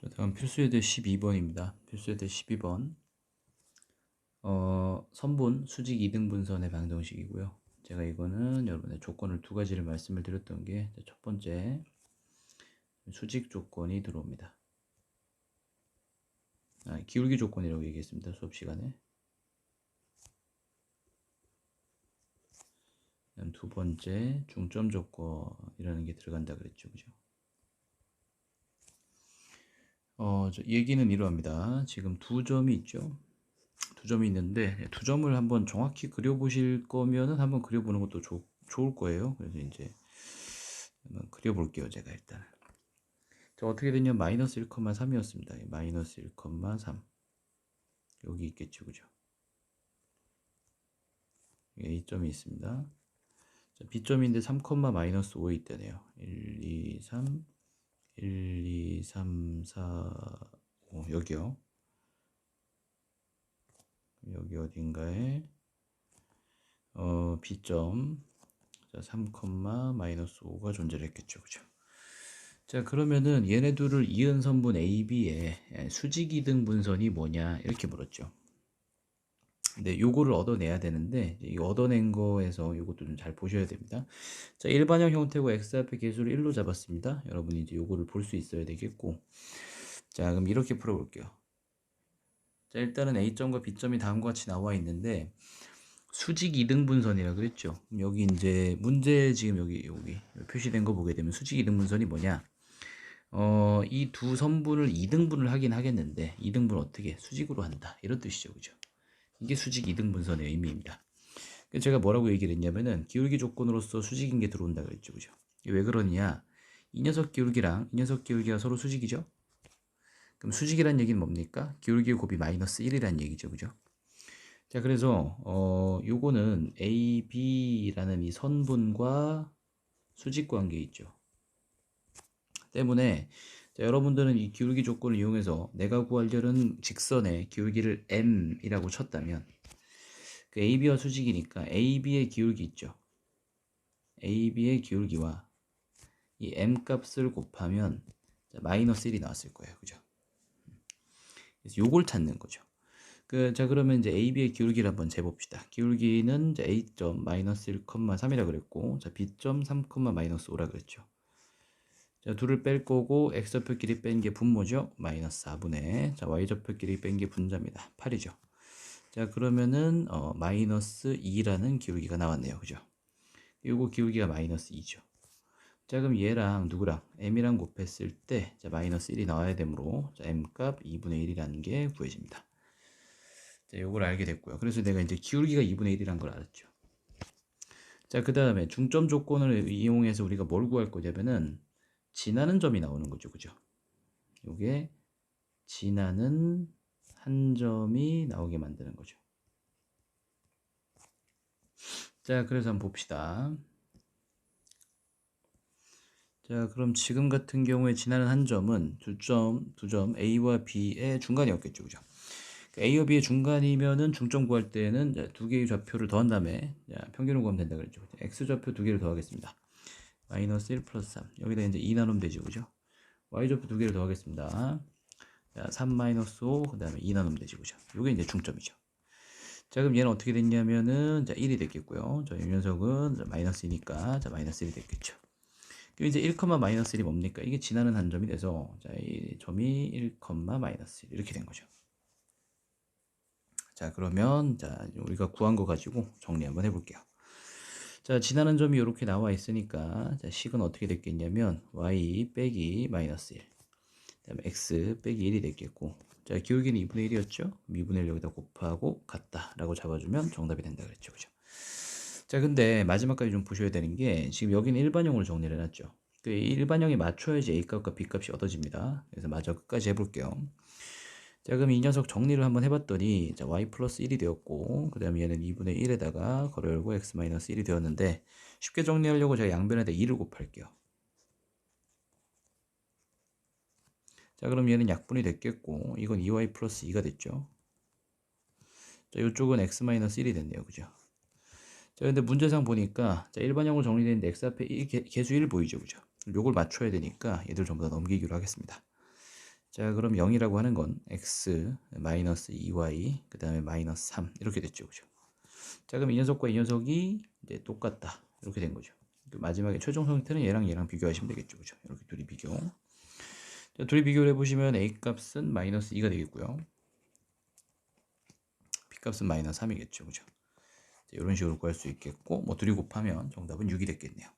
자, 다음 필수예대 12번입니다. 필수예대 12번. 어, 선분 수직 2등 분선의 방정식이고요. 제가 이거는 여러분의 조건을 두 가지를 말씀을 드렸던 게 첫 번째 수직 조건이 들어옵니다. 아, 기울기 조건이라고 얘기했습니다. 수업 시간에. 두 번째 중점 조건이라는 게 들어간다 그랬죠. 그죠? 어, 저 얘기는 이러합니다. 지금 두 점이 있죠. 두 점이 있는데 두 점을 한번 정확히 그려보실 거면은 한번 그려보는 것도 좋, 좋을 거예요. 그래서 이제 한번 그려볼게요. 제가 일단. 자, 어떻게 됐냐? 마이너스 1,3이었습니다. 마이너스 1,3 여기 있겠죠, 그죠? A점이 있습니다. 자, B점인데 3, 마이너스 5에 있다네요. 1, 2, 3, 1, 2, 3, 4, 5 여기요. 여기 어딘가에 어, B점 자, 3, 마이너스 5가 존재를 했겠죠. 그죠? 자, 그러면은 얘네 둘을 이은 선분 AB의 수직이등 분선이 뭐냐 이렇게 물었죠. 네, 요거를 얻어내야 되는데 이 얻어낸 거에서 요것도 좀 잘 보셔야 됩니다. 자, 일반형 형태고 x 앞에 개수를 1로 잡았습니다. 여러분이 이제 요거를 볼 수 있어야 되겠고. 자, 그럼 이렇게 풀어 볼게요. 자, 일단은 A점과 B점이 다음과 같이 나와 있는데 수직 이등분선이라 그랬죠. 여기 이제 문제 지금 여기 여기 표시된 거 보게 되면 수직 이등분선이 뭐냐? 어, 이 두 선분을 2등분을 하긴 하겠는데 2등분 어떻게 수직으로 한다 이런 뜻이죠, 그죠? 이게 수직 2등분선의 의미입니다. 제가 뭐라고 얘기를 했냐면은 기울기 조건으로서 수직인 게 들어온다 그랬죠, 그죠? 왜 그러냐? 이 녀석 기울기랑 이 녀석 기울기가 서로 수직이죠? 그럼 수직이란 얘기는 뭡니까? 기울기 곱이 마이너스 1이란 얘기죠, 그죠? 자, 그래서 어, 요거는 AB라는 이 선분과 수직 관계 있죠. 때문에 자, 여러분들은 이 기울기 조건을 이용해서 내가 구하려는 직선의 기울기를 m이라고 쳤다면 그 AB와 수직이니까 AB의 기울기 있죠. AB의 기울기와 이 m 값을 곱하면 자, 마이너스 1이 나왔을 거예요. 그죠? 그래서 요걸 찾는 거죠. 그, 자, 그러면 이제 AB의 기울기를 한번 재봅시다. 기울기는 이제 A점 마이너스 1,3이라 그랬고, 자, B점 3, 마이너스 5라 그랬죠. 자, 둘을 뺄 거고 x좌표끼리 뺀 게 분모죠. 마이너스 4분의 자, y좌표끼리 뺀 게 분자입니다. 8이죠. 자, 그러면은 어, 마이너스 2라는 기울기가 나왔네요. 그죠? 요거 기울기가 마이너스 2죠. 자, 그럼 얘랑 누구랑 m이랑 곱했을 때 자, 마이너스 1이 나와야 되므로 자, m값 2분의 1이라는 게 구해집니다. 자, 요걸 알게 됐고요. 그래서 내가 이제 기울기가 2분의 1이란 걸 알았죠. 자, 그 다음에 중점 조건을 이용해서 우리가 뭘 구할 거냐면은 지나는 점이 나오는 거죠. 그죠? 요게 지나는 한 점이 나오게 만드는 거죠. 자, 그래서 한번 봅시다. 자, 그럼 지금 같은 경우에 지나는 한 점은 두 점, 두 점 A와 B의 중간이었겠죠. 그죠? A와 B의 중간이면은 중점 구할 때는 두 개의 좌표를 더한 다음에 평균을 구하면 된다 그랬죠. X 좌표 두 개를 더하겠습니다. 마이너스 1 플러스 3 여기다 이제 2 나누면 되죠 그죠? y좌표 두 개를 더하겠습니다. 자, 3 마이너스 5그 다음에 2 나누면 되죠 그죠? 요게 이제 중점이죠. 자 그럼 얘는 어떻게 됐냐면은 자 1이 됐겠고요. 자이 녀석은 마이너스 2니까 자 마이너스 1이 됐겠죠. 그럼 이제 1, 마이너스 1이 뭡니까? 이게 지나는 한 점이 돼서 자 이 점이 1, 마이너스 1 이렇게 된 거죠. 자 그러면 자 우리가 구한 거 가지고 정리 한번 해볼게요 자, 지나는 점이 이렇게 나와 있으니까 자, 식은 어떻게 됐겠냐면 y 빼기 마이너스 1 그다음에 x 빼기 1이 됐겠고 자, 기울기는 2분의 1이었죠? 2분의 1 여기다 곱하고 같다 라고 잡아주면 정답이 된다 그랬죠. 그죠? 자, 근데 마지막까지 좀 보셔야 되는 게 지금 여기는 일반형으로 정리를 해놨죠. 그 일반형에 맞춰야지 A값과 B값이 얻어집니다. 그래서 마저 끝까지 해볼게요. 자 그럼 이 녀석 정리를 한번 해봤더니 자, y 플러스 1이 되었고 그 다음에 얘는 2분의 1에다가 괄호 열고 x 마이너스 1이 되었는데 쉽게 정리하려고 제가 양변에다 2를 곱할게요. 자 그럼 얘는 약분이 됐겠고 이건 2y 플러스 2가 됐죠? 자 이쪽은 x 마이너스 1이 됐네요. 그죠? 자 근데 문제상 보니까 자 일반형으로 정리되는데 x 앞에 개, 개수 1 보이죠? 그죠? 요걸 맞춰야 되니까 얘들 전부 다 넘기기로 하겠습니다 자, 그럼 0이라고 하는 건 x 마이너스 2y 그 다음에 마이너스 3 이렇게 됐죠, 그죠? 자, 그럼 이 녀석과 이 녀석이 이제 똑같다 이렇게 된 거죠. 그 마지막에 최종 성태는 얘랑 얘랑 비교하시면 되겠죠, 그죠? 이렇게 둘이 비교. 자, 둘이 비교를 해보시면 a 값은 마이너스 2가 되겠고요. b 값은 마이너스 3이겠죠, 그죠? 이런 식으로 구할 수 있겠고, 뭐 둘이 곱하면 정답은 6이 됐겠네요.